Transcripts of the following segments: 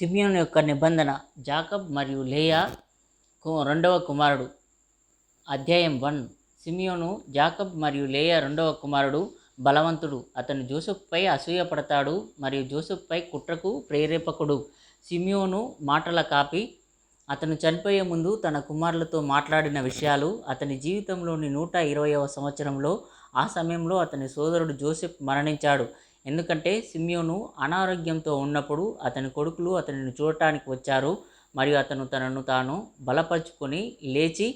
సిమియోన్ యొక్క నిబంధన జాకబ్ మరియు లేయా కు- రెండవ కుమారుడు. అధ్యాయం వన్. సిమియోను జాకబ్ మరియు లేయా రెండవ కుమారుడు బలవంతుడు. అతను జోసెఫ్పై అసూయపడతాడు మరియు జోసెఫ్పై కుట్రకు ప్రేరేపకుడు. సిమియోను మాటల కాపి. అతను చనిపోయే ముందు తన కుమారులతో మాట్లాడిన విషయాలు అతని జీవితంలోని నూట ఇరవైవ సంవత్సరంలో ఆ సమయంలో అతని సోదరుడు జోసెఫ్ మరణించాడు. ఎందుకంటే సిమియోను అనారోగ్యంతో ఉన్నప్పుడు అతని కొడుకులు అతనిని చూడటానికి వచ్చారు. మరియు అతను తనను తాను బలపరుచుకొని లేచి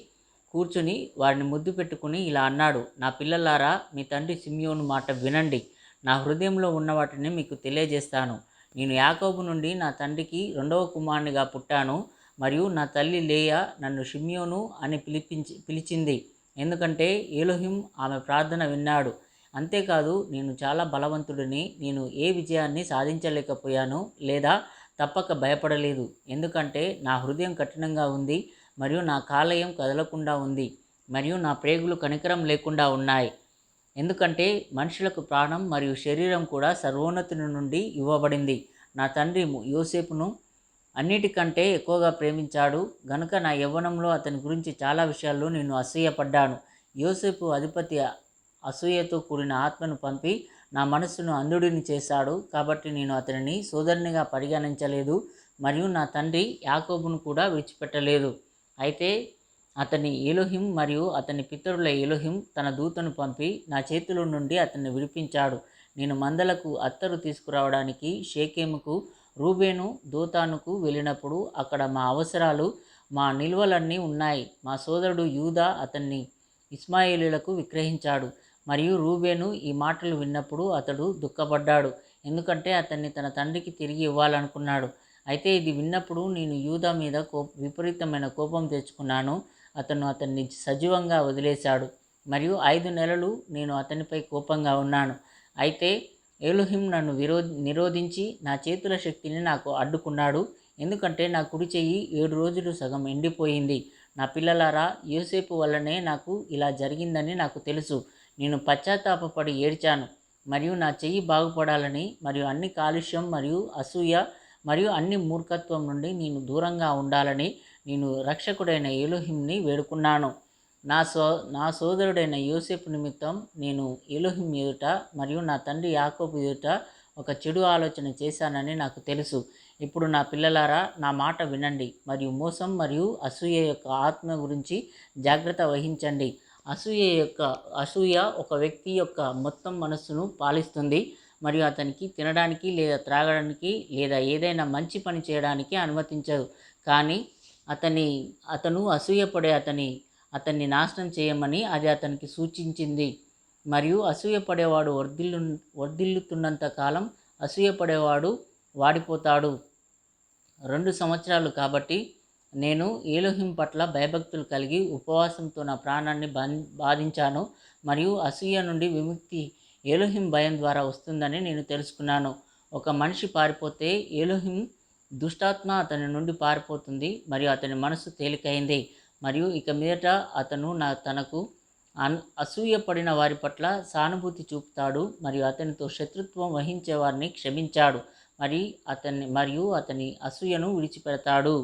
కూర్చుని వారిని ముద్దు పెట్టుకుని ఇలా అన్నాడు నా పిల్లలారా మీ తండ్రి సిమియోను మాట వినండి. నా హృదయంలో ఉన్న వాటిని మీకు తెలియజేస్తాను. నేను యాకోబు నుండి నా తండ్రికి రెండవ కుమారునిగా పుట్టాను. మరియు నా తల్లి లేయ నన్ను షిమ్యోను అని పిలిపించి పిలిచింది. ఎందుకంటే ఏలోహిం ఆమె ప్రార్థన విన్నాడు. అంతేకాదు నేను చాలా బలవంతుడిని నేను ఏ విజయాన్ని సాధించలేకపోయాను లేదా తప్పక భయపడలేదు. ఎందుకంటే నా హృదయం కఠినంగా ఉంది మరియు నా కాలయం కదలకుండా ఉంది మరియు నా ప్రేగులు కనికరం లేకుండా ఉన్నాయి. ఎందుకంటే మనుషులకు ప్రాణం మరియు శరీరం కూడా సర్వోన్నతుని నుండి ఇవ్వబడింది. నా తండ్రి యోసేపును అన్నిటికంటే ఎక్కువగా ప్రేమించాడు. గనుక నా యవ్వనంలో అతని గురించి చాలా విషయాల్లో నేను అసూయపడ్డాను యోసేపు అధిపతి అసూయతో కూడిన ఆత్మను పంపి నా మనస్సును అంధుడిని చేశాడు కాబట్టి నేను అతనిని సోదరునిగా పరిగణించలేదు మరియు నా తండ్రి యాకోబును కూడా విడిచిపెట్టలేదు. అయితే అతని ఎలోహిం మరియు అతని పితరుల ఏలోహిం తన దూతను పంపి నా చేతిలో నుండి అతన్ని విడిపించాడు. నేను మందలకు అత్తరు తీసుకురావడానికి షేకేముకు రూబేను దూతానుకు వెళ్ళినప్పుడు అక్కడ మా అవసరాలు మా నిల్వలన్నీ ఉన్నాయి. మా సోదరుడు యూదా అతన్ని ఇస్మాయిలీలకు విక్రయించాడు. మరియు రూబేను ఈ మాటలు విన్నప్పుడు అతడు దుఃఖపడ్డాడు. ఎందుకంటే అతన్ని తన తండ్రికి తిరిగి ఇవ్వాలనుకున్నాడు. అయితే ఇది విన్నప్పుడు నేను యూదా మీద కో విపరీతమైన కోపం తెచ్చుకున్నాను. అతను అతన్ని సజీవంగా వదిలేశాడు. మరియు ఐదు నెలలు నేను అతనిపై కోపంగా ఉన్నాను. అయితే ఏలుహిం నన్ను విరో నిరోధించి నా చేతుల శక్తిని నాకు అడ్డుకున్నాడు. ఎందుకంటే నా కుడి చెయ్యి ఏడు రోజులు సగం ఎండిపోయింది. నా పిల్లలారా యోసేపు వల్లనే నాకు ఇలా జరిగిందని నాకు తెలుసు. నేను పశ్చాత్తాపపడి ఏడ్చాను. మరియు నా చెయ్యి బాగుపడాలని మరియు అన్ని కాలుష్యం మరియు అసూయ మరియు అన్ని మూర్ఖత్వం నుండి నేను దూరంగా ఉండాలని నేను రక్షకుడైన ఎలోహింని వేడుకున్నాను. నా సో నా సోదరుడైన యోసేపు నిమిత్తం నేను ఎలోహిం ఎదుట మరియు నా తండ్రి యాకోబు ఎదుట ఒక చెడు ఆలోచన చేశానని నాకు తెలుసు. ఇప్పుడు నా పిల్లలారా నా మాట వినండి మరియు మోసం మరియు అసూయ యొక్క ఆత్మ గురించి జాగ్రత్త వహించండి. అసూయ యొక్క అసూయ ఒక వ్యక్తి యొక్క మొత్తం మనస్సును పాలిస్తుంది. మరియు అతనికి తినడానికి లేదా త్రాగడానికి లేదా ఏదైనా మంచి పని చేయడానికి అనుమతించదు. కానీ అతని అతను అసూయపడే అతని అతన్ని నాశనం చేయమని అది అతనికి సూచించింది. మరియు అసూయపడేవాడు వర్ధిల్లు వర్ధిల్లుతున్నంత కాలం అసూయపడేవాడు వాడిపోతాడు. రెండు సంవత్సరాలు కాబట్టి నేను ఏలోహిం పట్ల భయభక్తులు కలిగి ఉపవాసంతో నా ప్రాణాన్ని బం- బాధించాను మరియు అసూయ నుండి విముక్తి ఏలోహిం భయం ద్వారా వస్తుందని నేను తెలుసుకున్నాను. ఒక మనిషి పారిపోతే ఏలోహిం దుష్టాత్మ అతని నుండి పారిపోతుంది మరియు అతని మనసు తేలికైంది మరియు ఇక మీదట అతను నా తనకు అన్ అసూయపడిన వారి పట్ల సానుభూతి చూపుతాడు మరియు అతనితో శత్రుత్వం వహించే వారిని క్షమించాడు మరి అతన్ని మరియు అతని అసూయను విడిచిపెడతాడు.